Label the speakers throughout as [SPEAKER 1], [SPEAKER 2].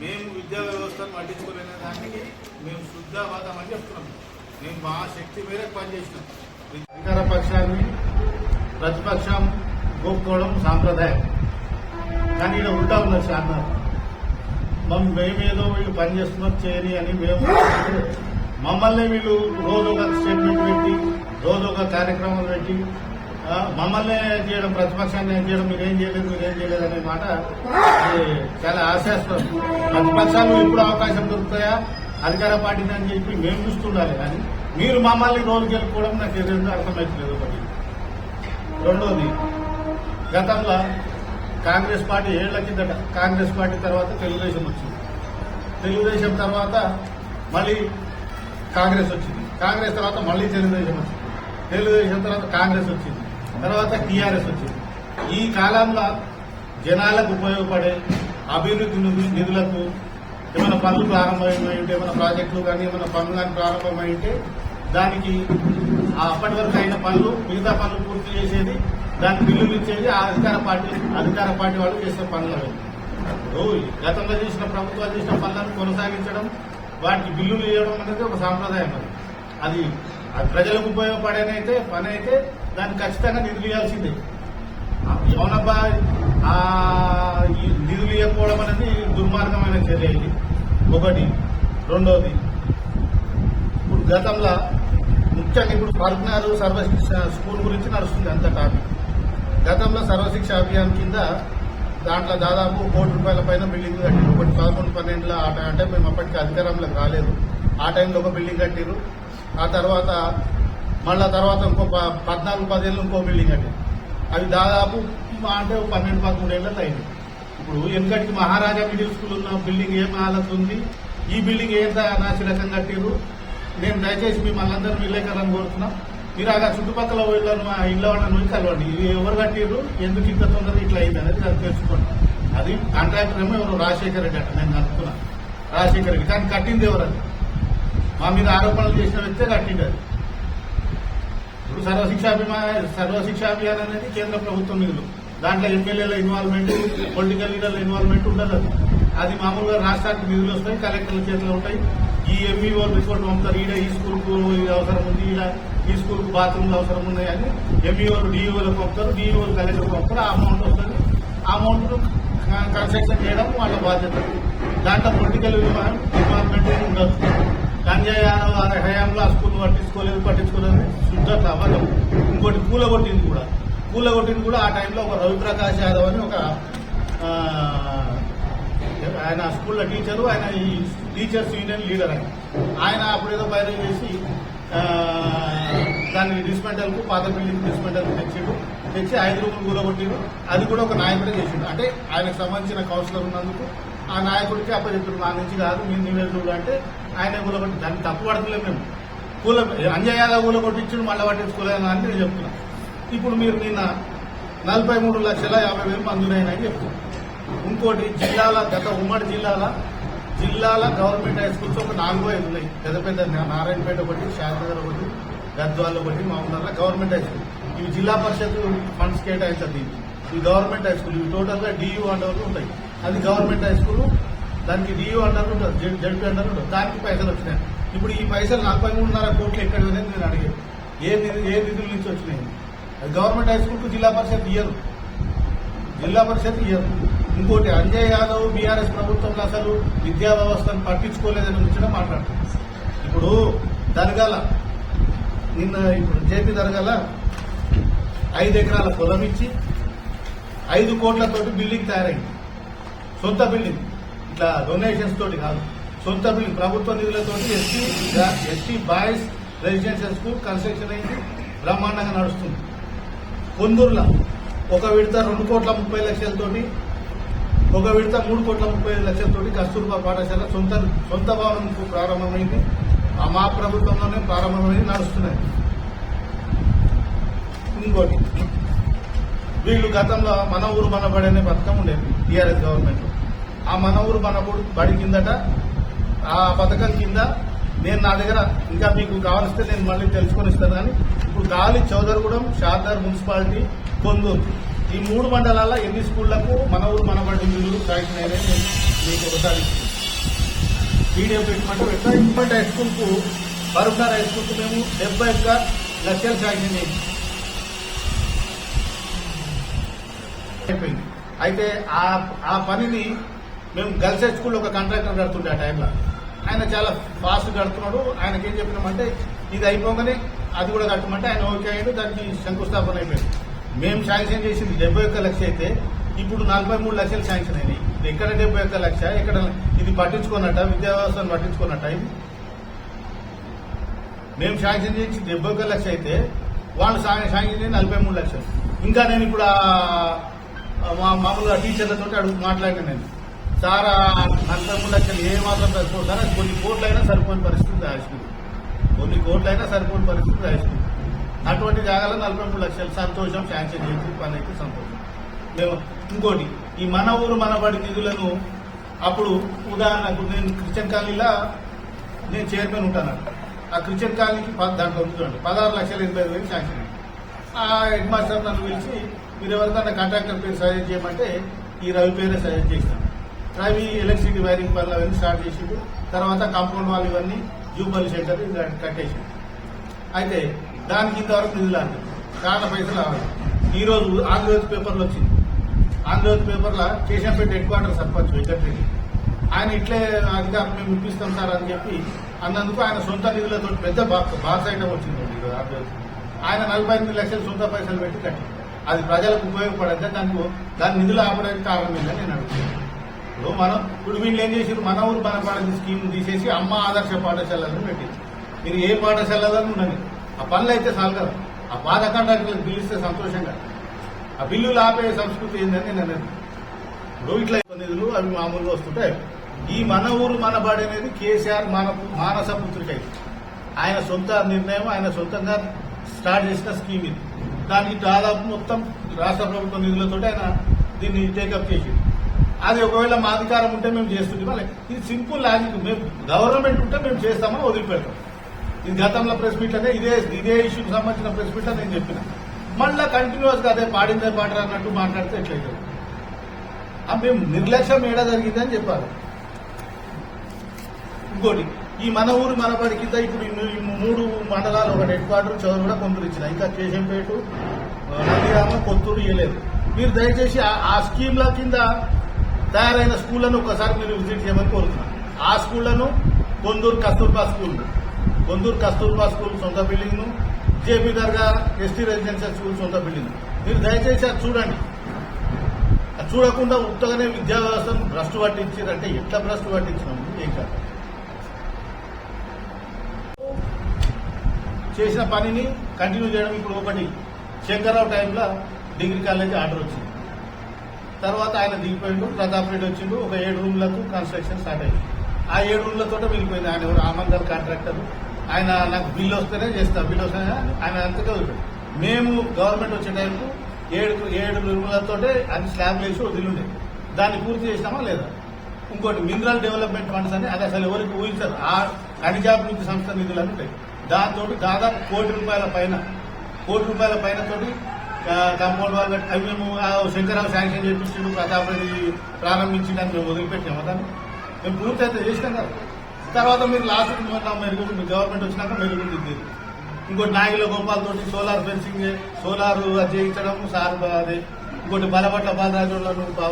[SPEAKER 1] మేము విద్యా వ్యవస్థను పట్టించుకోలేని దానికి మేము శుద్ధవాదం అని చెప్తున్నాం. మేము మా శక్తి మేరకు పనిచేసినాం. అధికార పక్షాన్ని ప్రతిపక్షం గోక్కోవడం సాంప్రదాయం. కానీ ఇలా ఉంటా ఉన్నారు చాలా మమ్మల్ని మేమేదో వీళ్ళు పనిచేస్తున్నారు చేయని అని మేము మమ్మల్ని వీళ్ళు రోజు ఒక స్టేట్మెంట్ పెట్టి రోజు ఒక కార్యక్రమాలు పెట్టి మమ్మల్ని చేయడం ప్రతిపక్షాన్ని ఏం చేయడం మీరేం చేయలేదు మీరేం చేయలేదు అనే మాట అది చాలా ఆశాస్పదం. ప్రతిపక్షాలు ఎప్పుడు అవకాశం దొరుకుతాయా? అధికార పార్టీని అని చెప్పి మేము చూస్తుండాలి కానీ మీరు మమ్మల్ని రోజు గెలుపుకోవడం నాకు తెలియదు అర్థమవుతలేదు ఒకటి. రెండోది గతంలో కాంగ్రెస్ పార్టీ ఏళ్ళ కిందట కాంగ్రెస్ పార్టీ తర్వాత తెలుగుదేశం వచ్చింది. తెలుగుదేశం తర్వాత మళ్ళీ కాంగ్రెస్ వచ్చింది. కాంగ్రెస్ తర్వాత మళ్ళీ తెలుగుదేశం వచ్చింది. తెలుగుదేశం తర్వాత కాంగ్రెస్ వచ్చింది. తర్వాత టీఆర్ఎస్ వచ్చింది. ఈ కాలంలో జనాలకు ఉపయోగపడే అభివృద్ధి నిధులకు ఏమైనా పనులు ప్రారంభమై ఉంటే ఏమైనా ప్రాజెక్టులు కానీ ఏమైనా పనులు కానీ ప్రారంభమై ఉంటే దానికి అప్పటి వరకు అయిన పనులు మిగతా పనులు పూర్తి చేసేది దానికి బిల్లులు ఇచ్చేది ఆ అధికార పార్టీ అధికార పార్టీ వాళ్ళు చేసిన పనులు గతంలో చేసిన ప్రభుత్వాలు చేసిన పనులను కొనసాగించడం వాటికి బిల్లులు ఇవ్వడం అనేది ఒక సాంప్రదాయం అది. అది ప్రజలకు ఉపయోగపడేనైతే పని అయితే దాన్ని ఖచ్చితంగా నిధులు ఇవ్వాల్సిందే. ఏమన్నబ్బా ఆ నిధులు ఇవ్వకపోవడం అనేది దుర్మార్గమైన చర్య ఇది. ఒకటి. రెండోది ఇప్పుడు గతంలో ముఖ్యంగా ఇప్పుడు పల్నాడు సర్వశిక్ష స్కూల్ గురించి నడుస్తుంది అంత టాపిక్. గతంలో సర్వశిక్ష అభియాన్ కింద దాంట్లో దాదాపు కోటి రూపాయల పైన బిల్డింగ్ కట్టారు ఒకటి పదకొండు పన్నెండులో ఆ అంటే మేము అప్పటికి అధికారంలోకి రాలేదు. ఆ టైంలో ఒక బిల్డింగ్ కట్టారు ఆ తర్వాత మళ్ళా తర్వాత ఇంకో పద్నాలుగు పదేళ్ళు ఇంకో బిల్డింగ్ కట్టారు అవి దాదాపు మా అంటే పన్నెండు పదమూడు ఏళ్ళకి అయింది. ఇప్పుడు వెనకటికి మహారాజా మిడిల్ స్కూల్ ఉన్న బిల్డింగ్ ఏం హాలత్ ఉంది? ఈ బిల్డింగ్ ఏంత నాశరకం కట్టారు నేను దయచేసి మిమ్మల్ని అందరూ విలేకరణ కోరుతున్నాం. మీరు అలా చుట్టుపక్కల ఇళ్ళను మా ఇళ్ళ వాళ్ళని నుంచి కలవండి. ఇది ఎవరు కట్టిరు ఎందుకు ఇంత తొందరగా ఇట్లా అయింది అనేది అది తెలుసుకోండి. అది కాంట్రాక్టర్ ఏమో ఎవరు రాజశేఖర రెడ్డి అంట నేను అనుకున్నాను రాజశేఖర్ రెడ్డి. కానీ కట్టింది ఎవరు అది? మా మీద ఆరోపణలు చేసిన వ్యక్తే కట్టింది అది. ఇప్పుడు సర్వశిక్షాభిమా సర్వశిక్షాభియాన్ అనేది కేంద్ర ప్రభుత్వం నిధులు. దాంట్లో ఎమ్మెల్యేల ఇన్వాల్వ్మెంట్ పొలిటికల్ లీడర్ల ఇన్వాల్వ్మెంట్ ఉండదు అది. మామూలుగా రాష్ట్రానికి నిధులు వస్తాయి కలెక్టర్ల చేతిలో ఉంటాయి. ఈ ఎంఈఓ రిపోర్ట్ పంపుతారు. ఈడ ఈ స్కూల్కు ఇది అవసరం ఉంది ఈడ ఈ స్కూల్కు బాత్రూమ్లు అవసరం ఉన్నాయి అని ఎంఈఓలు డిఈఓలకు పంపుతారు. డిఈఓలు కలెక్టర్ పంపుతారు. ఆ అమౌంట్ వస్తుంది. ఆ అమౌంట్ కన్స్ట్రక్షన్ చేయడం వాళ్ళ బాధ్యత. దాంట్లో పొలిటికల్ ఇన్వాల్వ్మెంట్ ఉండదు. సంజయ్ యాదవ్ హయాంలో ఆ స్కూల్ పట్టించుకోలేదు పట్టించుకోలేదు. శుద్ధత అవ్వదు ఇంకోటి పూల కొట్టింది కూడా. పూలగొట్టింది కూడా ఆ టైంలో ఒక రవిప్రకాష్ యాదవ్ అని ఒక ఆయన స్కూల్లో టీచరు ఆయన ఈ టీచర్స్ యూనియన్ లీడర్ ఆయన. ఆయన అప్పుడు ఏదో బయట చేసి దాన్ని డిస్మెంటల్కు పాత బిల్డింగ్ డిస్మెంటల్కు తెచ్చిండు. తెచ్చి ఐదు రూపాయలు కూలగొట్టిండు అది కూడా ఒక నాయకుడే చేసిండు. అంటే ఆయనకు సంబంధించిన కౌన్సిలర్ ఉన్నందుకు ఆ నాయకుడికి అప్పచెప్పారు నా నుంచి కాదు మీ నివేదికలు అంటే ఆయన కూలగొట్టి దాన్ని తప్పు పడతలేదు మేము. కూల అంజయ్ యాదవ్ కూలగొట్టించుడు మళ్ళీ పట్టించుకోలేదు అని నేను చెప్తున్నా. ఇప్పుడు మీరు నిన్న నలభై మూడు లక్షల యాభై వేలు మంజూరైనాయని చెప్తున్నారు ఇంకోటి జిల్లాల గత ఉమ్మడి జిల్లాల జిల్లాల గవర్నమెంట్ హై స్కూల్స్ ఒక నాలుగు ఐదు ఉన్నాయి. పెద్ద పెద్ద నారాయణపేట ఒకటి శారనగర్ ఒకటి గద్వాల్ ఒకటి మామూలు గవర్నమెంట్ హై స్కూల్. ఇవి జిల్లా పరిషత్ ఫండ్స్ కేటాయించదు ఇవి ఈ గవర్నమెంట్ హై స్కూల్ ఇవి టోటల్గా డియూ అండర్లు ఉంటాయి. అది గవర్నమెంట్ హై స్కూల్ దానికి డియూ అండర్ ఉంటుంది జెడ్- జడ్పీ అండర్ ఉంటుంది దానికి పైసలు వచ్చినాయి. ఇప్పుడు ఈ పైసలు నలభై మూడున్నర కోట్లు ఎక్కడ పోయినాయి నేను అడిగాను. ఏ నిధి ఏ నిధుల నుంచి వచ్చినాయి? అది గవర్నమెంట్ హై స్కూల్కు జిల్లా పరిషత్ ఇయ్యరు. జిల్లా పరిషత్ ఇయ్యరు. ఇంకోటి అంజయ్ యాదవ్ బీఆర్ఎస్ ప్రభుత్వంలో అసలు విద్యా వ్యవస్థను పట్టించుకోలేదని గురించి మాట్లాడుతుంది ఇప్పుడు దర్గాల నిన్న ఇప్పుడు జేపీ దర్గాల ఐదు ఎకరాల పొలం ఇచ్చి ఐదు కోట్లతోటి బిల్డింగ్ తయారైంది. సొంత బిల్డింగ్. ఇట్లా డొనేషన్స్ తోటి కాదు. సొంత బిల్డింగ్ ప్రభుత్వ నిధులతోటి ST ST boys residential school construction అయింది బ్రహ్మాండంగా నడుస్తుంది. కొందూరులో ఒక విడత రెండు కోట్ల ముప్పై లక్షలతోటి ఒక విడత మూడు కోట్ల ముప్పై లక్షలతోటి కస్తూర్బా పాఠశాల సొంత సొంత భవనం ప్రారంభమైంది. ఆ మా ప్రభుత్వంలోనే ప్రారంభమైంది నడుస్తున్నాయి. ఇంకోటి వీళ్ళు గతంలో మన ఊరు మనబడి అనే పథకం ఉండేది టీఆర్ఎస్ గవర్నమెంట్ ఆ మన ఊరు మన బడి కిందట ఆ పథకం కింద నేను నా దగ్గర ఇంకా మీకు కావలిస్తే నేను మళ్ళీ తెలుసుకొని ఇస్తాను కానీ ఇప్పుడు గాలి చౌదరగూడెం షార్దార్ మున్సిపాలిటీ కొందూరు. ఈ మూడు మండలాల్లో ఎన్ని స్కూళ్ళకు మన ఊరు మన బడి నిధులు శాంక్షన్ నేను మీకు ఒకసారి ఇస్తున్నాను. పెట్టమంటే పెట్టా. హై స్కూల్కు ఫరూక్నగర్ హై స్కూల్కు మేము డెబ్బై ఒక్క లక్షలు శాంక్షన్ అయిపోయింది. అయితే ఆ పనిని మేము గర్ల్స్ హై స్కూల్లో ఒక కాంట్రాక్టర్ కడుతుండే ఆ టైంలో. ఆయన చాలా ఫాస్ట్ కడుతున్నాడు ఆయనకి ఏం చెప్పినామంటే ఇది అయిపోగానే అది కూడా కట్టమంటే ఆయన ఓకే అయ్యాడు దానికి శంకుస్థాపన అయిపోయింది. మేము శాంక్షన్ చేసింది డెబ్బై ఒక్క లక్ష అయితే ఇప్పుడు నలభై మూడు లక్షలు శాంక్షన్ అయినాయి. ఎక్కడ డెబ్బై ఒక్క లక్ష? ఎక్కడ ఇది పట్టించుకున్నట్ట విద్యా వ్యవస్థను పట్టించుకున్నట్ట ఇది మేము శాంక్షన్ చేసి డెబ్బై ఒక్క లక్ష అయితే వాళ్ళు శాంక్షన్ చేసి నలభై మూడు లక్షలు. ఇంకా నేను ఇప్పుడు మా మామూలుగా టీచర్లతో అడుగు మాట్లాడిన నేను. చాలా ఆ లక్షలు ఏ మాత్రం సరిపోదు సార్ కొన్ని కోట్లైనా సరిపోని పరిస్థితి రాసింది కొన్ని కోట్లైనా సరిపోని పరిస్థితి రాసింది అటువంటి జాగాలో నలభై మూడు లక్షలు సంతోషం శాంక్షన్ చేసి పని అయితే సంతోషం. మేము ఇంకోటి ఈ మన ఊరు మనబడి నిధులను అప్పుడు ఉదాహరణకు నేను క్రిస్టియన్ కాలనీలో నేను చైర్మన్ ఉంటాను. ఆ క్రిస్టియన్ కాలనీకి దాంట్లో ఉంటుందండి పదహారు లక్షల ఎనభై వేలు శాంక్షన్ ఆ హెడ్ మాస్టర్ నన్ను పిలిచి మీరు ఎవరికైనా కాంట్రాక్టర్ పేరు సజెస్ట్ చేయమంటే ఈ రవి పేరే సజెస్ట్ చేస్తాను. రవి ఎలక్ట్రిసిటీ వైరింగ్ పనులు అవన్నీ స్టార్ట్ చేసిండు తర్వాత కాంపౌండ్ వాళ్ళు ఇవన్నీ జూబల్ సెంటర్ కట్టేసి అయితే దానికి ఇంతవరకు నిధులు అండి చాలా పైసలు రావాలి ఈ రోజు ఆంధ్రజ్యోతి పేపర్లో వచ్చింది. ఆంధ్రజ్యోతి పేపర్లో కేశంపేట హెడ్ క్వార్టర్ సర్పంచ్ వెంకటరెడ్డి. ఆయన ఇట్లే అధికారం మేము ఇప్పిస్తాం సార్ అని చెప్పి అన్నందుకు ఆయన సొంత నిధులతో పెద్ద బాక్స్ ఐటమ్ వచ్చింది ఈరోజు ఆంధ్రజ్యోతి ఆయన నలభై ఎనిమిది లక్షలు సొంత పైసలు పెట్టి కట్టి అది ప్రజలకు ఉపయోగపడద్దా దానికి దాని నిధులు ఆపడానికి కారణం ఏందని నేను అడుగుతున్నాను. ఇప్పుడు మనం ఇప్పుడు వీళ్ళు ఏం చేసారు మన ఊరు మన పాఠశాల స్కీమ్ తీసేసి అమ్మ ఆదర్శ పాఠశాలను పెట్టింది. మీరు ఏ పాఠశాలలో ఉన్నది ఆ పనులు అయితే చాలు కదా. ఆ పాత కాంట్రాక్టులకు పిలిస్తే సంతోషంగా. ఆ బిల్లులు ఆపే సంస్కృతి ఏందని నేను అనేది ఇప్పుడు ఇట్లా నిధులు అవి మామూలుగా వస్తుంటాయి. ఈ మన ఊరు మన బాడి అనేది కేసీఆర్ మన మానస పుత్రిక. ఆయన సొంత నిర్ణయం ఆయన సొంతంగా స్టార్ట్ చేసిన స్కీమ్ ఇది. దానికి దాదాపు మొత్తం రాష్ట్ర ప్రభుత్వ నిధులతో ఆయన దీన్ని టేకప్ చేసింది అది ఒకవేళ మా అధికారం ఉంటే మేము చేస్తుంటాం మళ్ళీ ఇది సింపుల్ లాజిక్. మేము గవర్నమెంట్ ఉంటే మేము చేస్తామని వదిలిపెడతాం. ఇది గతంలో ప్రెస్ మీట్లోనే ఇదే ఇదే ఇష్యూకి సంబంధించిన ప్రెస్ మీట్ నేను చెప్పిన. మళ్ళా కంటిన్యూస్గా అదే పాడిందే పాట అన్నట్టు మాట్లాడితే ఎట్లయితే మేము నిర్లక్ష్యం ఏడా జరిగిందని చెప్పారు ఇంకోటి ఈ మన ఊరు మన బడి కింద ఇప్పుడు మూడు మండలాలు ఒక హెడ్ క్వార్టర్ చదువు కూడా కొందరు ఇచ్చిన ఇంకా కేశంపేట ఆ, కొత్తూరు ఇవ్వలేదు మీరు దయచేసి ఆ స్కీమ్ల కింద తయారైన స్కూళ్ళను ఒకసారి మీరు విజిట్ చేయమని కోరుతున్నాను ఆ స్కూళ్ళను కొందూరు కస్తూర్బా స్కూల్. కొందూరు కస్తూర్బా స్కూల్ సొంత బిల్డింగ్ను JP Dargah ST residential school సొంత బిల్డింగ్. మీరు దయచేసి అది చూడండి. అది చూడకుండా ఉత్తగానే విద్యా వ్యవస్థను భ్రష్టు పట్టించారంటే ఎట్లా భ్రష్టు పట్టించినాము ఏం కాదు. చేసిన పనిని కంటిన్యూ చేయడం ఇప్పుడు ఒకటి. శంకర్రావు టైంలో డిగ్రీ కాలేజీ ఆర్డర్ వచ్చింది. తర్వాత ఆయన దిగిపోయిండు ప్రతాప్ రెడ్డి వచ్చిండు ఒక ఏడు రూమ్లకు కన్స్ట్రక్షన్ స్టార్ట్ అయింది. ఆ ఏడు రూమ్లతో మిగిలిపోయింది. ఆయన ఎవరు? ఆమందర్ కాంట్రాక్టర్ ఆయన నాకు బిల్ వస్తేనే చేస్తా. బిల్ వస్తేనే ఆయన అంతగా వదిలిపోయాడు మేము గవర్నమెంట్ వచ్చే టైంకు ఏడు ఏడు రూములతో అది స్లాబ్ వేసి వదిలిండే. దాన్ని పూర్తి చేసినామా లేదా? ఇంకోటి మినరల్ డెవలప్మెంట్ ఫండ్స్ అని అది అసలు ఎవరికి ఊహించారు. ఆ అణిజాభివృద్ధి సంస్థ నిధులు అని ఉంటాయి. దాంతో దాదాపు కోటి రూపాయల పైన కోటి రూపాయల పైన తోటి కాంపౌండ్ వాళ్ళు అవి మేము ఆ శంకరరావు శాంక్షన్ చేయించిండు ప్రతాప్ రెడ్డి ప్రారంభించిందని మేము వదిలిపెట్టాము దాన్ని? మేము పూర్తి అయితే చేసినాం కదా. తర్వాత మీరు లాస్ట్ మొత్తం మెరుగు గవర్నమెంట్ వచ్చినాక మెరుగుతుంది. ఇంకోటి నాగిల గోపాల్ తోటి సోలార్ ఫెన్సింగ్ సోలార్ అది చేయించడం సార్ అది ఇంకోటి బలపట్ల బాలరాజు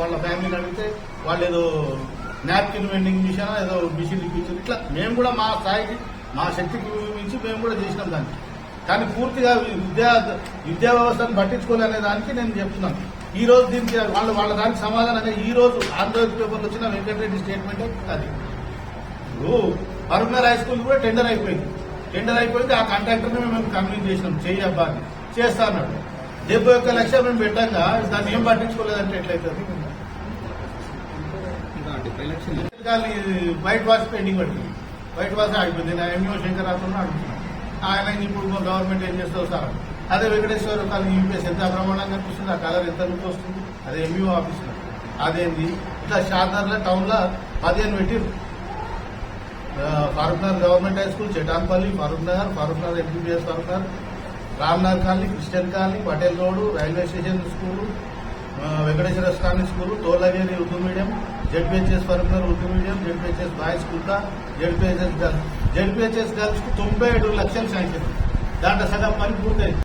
[SPEAKER 1] వాళ్ళ ఫ్యామిలీని అడిగితే వాళ్ళు ఏదో నాప్కిన్ వెండింగ్ మిషన్ ఏదో మిషన్ ఇప్పించారు. ఇట్లా మేము కూడా మా స్థాయికి మా శక్తికి మించి మేము కూడా చేసినాం దాన్ని. కానీ పూర్తిగా విద్యా విద్యా వ్యవస్థను పట్టించుకోలేనే దానికి నేను చెప్తున్నాను. ఈ రోజు దీనికి వాళ్ళు వాళ్ళ దానికి సమాధానంగా ఈ రోజు ఆంధ్రజ్యోతి పేపర్లో వచ్చిన వెంకటరెడ్డి స్టేట్మెంట్ అది. ఇప్పుడు హై స్కూల్ కూడా టెండర్ అయిపోయింది. టెండర్ అయిపోయింది ఆ కాంట్రాక్టర్ని మేము కన్విన్స్ చేసినాం. చెయ్యి అబ్బా అని. చేస్తా అన్నాడు. డెబ్బై ఒక్క లక్షలు మేము పెట్టంగా దాన్ని ఏం పట్టించుకోలేదంటే ఎట్లయితుంది? కానీ వైట్ వాష్ పెండింగ్ పట్టింది వైట్ వాష్ ఆగిపోయింది. నా ఎంఈఓ శంకర్ రాత్రి అడుగుతున్నాను ఆయన ఇప్పుడు గవర్నమెంట్ ఏం చేస్తావు సార్? అదే వెంకటేశ్వర కాలనీ యూపీఎస్ ఎంత బ్రహ్మాండంగా కనిపిస్తుంది? ఆ కలర్ ఎంత లుక్ వస్తుంది? అదే ఎంఈఓ ఆఫీస్ అదేంది? ఇట్లా షార్నర్లో టౌన్లో పదిహేను పెట్టిరు Farooq Nagar government high school Chetanpally Farooq Nagar Farooq Nagar MBBS Farooq Nagar Ramnagar colony Christian colony Patel road railway station school Venkateshwara Swamy school Tolageri Urdu medium ZPHS Parampara Urdu medium ZPHS boys Kurtha ZPHS girls. ZPHS గర్ల్స్కు తొంభై ఏడు లక్షలు sanction. దాంట్లో సగం పని పూర్తయింది.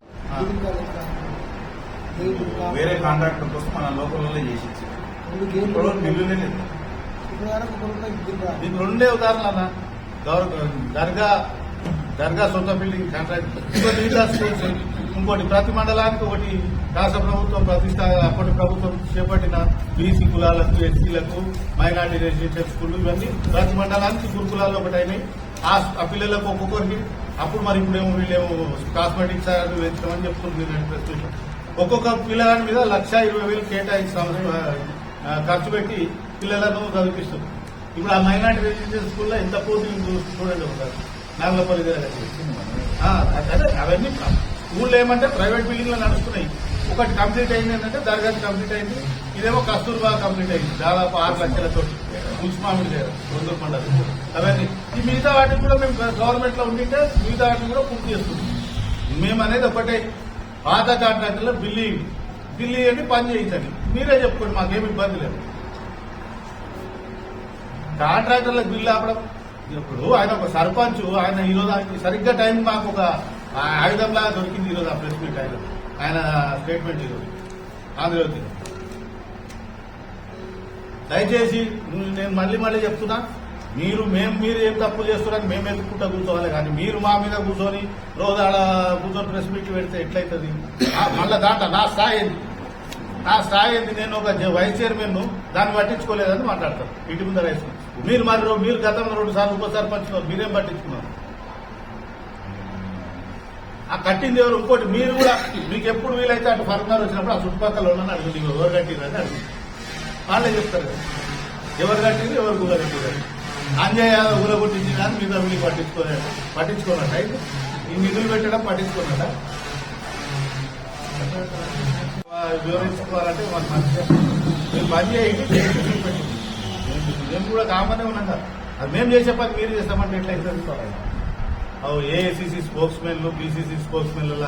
[SPEAKER 2] వేరే contractor కోసం మన లోకల్లో చేసి లేదు?
[SPEAKER 1] దీనికి రెండే గౌరవ దర్గా దర్గా సొంత బిల్డింగ్ కాంట్రాక్ట్. మిగతా స్కూల్స్. ఇంకోటి ప్రతి మండలానికి ఒకటి రాష్ట్ర ప్రభుత్వం ప్రతిష్ట అప్పటి ప్రభుత్వం చేపట్టిన బీసీ కులాలకు ఎస్సీలకు మైనార్టీ రెసిడెన్షియల్ స్కూళ్ళు ఇవన్నీ ప్రతి మండలానికి గురుకులాల్లో ఒకటి అయినాయి ఆ పిల్లలకు ఒక్కొక్కరికి అప్పుడు మరి ఇప్పుడేమో వీళ్ళేమో కాస్మెటిక్స్ అవి పెంచమని చెప్తుంది ప్రస్తుతం ఒక్కొక్క పిల్లగాని మీద లక్ష ఇరవై వేలు కేటాయిస్తాం ఖర్చు పెట్టి పిల్లలను చదివిస్తుంది ఇప్పుడు ఆ మైనార్టీ రెసిడెన్షియల్ స్కూల్లో ఎంత పోటీ చూడండి ఒకసారి. నాగలపల్లి దగ్గర. అదే అవన్నీ స్కూల్లో ఏమంటే ప్రైవేట్ బిల్డింగ్లు నడుస్తున్నాయి. ఒకటి కంప్లీట్ అయింది ఏంటంటే దర్గా కంప్లీట్ అయింది. ఇదేమో కస్తూర్బా కంప్లీట్ అయింది. దాదాపు ఆరు లక్షలతో మున్సిపాలిటీ దగ్గర రొందూరు మండలి. అవన్నీ. ఈ మిగతా వాటిని కూడా మేము గవర్నమెంట్లో ఉండింటే మిగతా వాటిని కూడా పూర్తి చేస్తున్నాం. మేము అనేది ఒకటే. పాత కాంట్రాక్టర్లో బిల్లి బిల్లి అని పని చేయించండి. మీరే చెప్పుకోండి మాకేమి ఇబ్బంది లేదు. కాంట్రాక్టర్లకు బిల్లు ఆపడం. ఇప్పుడు ఆయన ఒక సర్పంచ్ ఆయన ఈరోజు సరిగ్గా టైం మాకు ఒక ఆయుధంలా దొరికింది ఈరోజు ఆ ప్రెస్ మీట్ ఆయన. ఆయన స్టేట్మెంట్ ఈరోజు. ఆంధ్రజ్యోతి దయచేసి నేను మళ్ళీ మళ్ళీ చెప్తున్నా మీరు మేము మీరు ఏం తప్పులు చేస్తున్నారని మేము ఎదుర్కొంటా కూర్చోవాలి. కానీ మీరు మా మీద కూర్చొని రోజు ఆడ కూర్చొని ప్రెస్ మీట్ పెడితే ఎట్లయితుంది? ఆ, మళ్ళా దాంట్లో నా స్థాయి ఏంది? నా స్థాయి ఏంది? నేను ఒక వైస్ చైర్మన్ దాన్ని పట్టించుకోలేదని మాట్లాడతాను. ఇంటి ముందర వేసుకుని. మీరు మరి మీరు గతంలో రెండు సార్లు ఉప సర్పంచ్ మీరేం పట్టించుకున్నారు? ఆ కట్టింది ఎవరు? ఇంకోటి మీరు కూడా మీకు ఎప్పుడు వీలైతే అటు ఫర్మర్ వచ్చినప్పుడు ఆ చుట్టుపక్కల ఉన్న అడుగుతుంది ఎవరు కట్టిందని అడుగు. వాళ్ళే చెప్తారు. ఎవరు కట్టింది ఎవరు గుల కట్టింది అంజయ్ యాదవ్ గుల కొట్టించి కానీ మీద వీళ్ళు పట్టించుకోలేదు పట్టించుకోనట అయితే ఈ నిధులు పెట్టడం పట్టించుకోనట వివరించుకోవాలంటే మాకు మంచిగా మీరు పని చేయండి మేము కూడా కామనే ఉన్నాం కదా. అది మేము చేసే పని మీరు చేస్తామంటే ఎట్లా ನಾವು A C C spokesmen B C C spokesmen ಎಲ್ಲ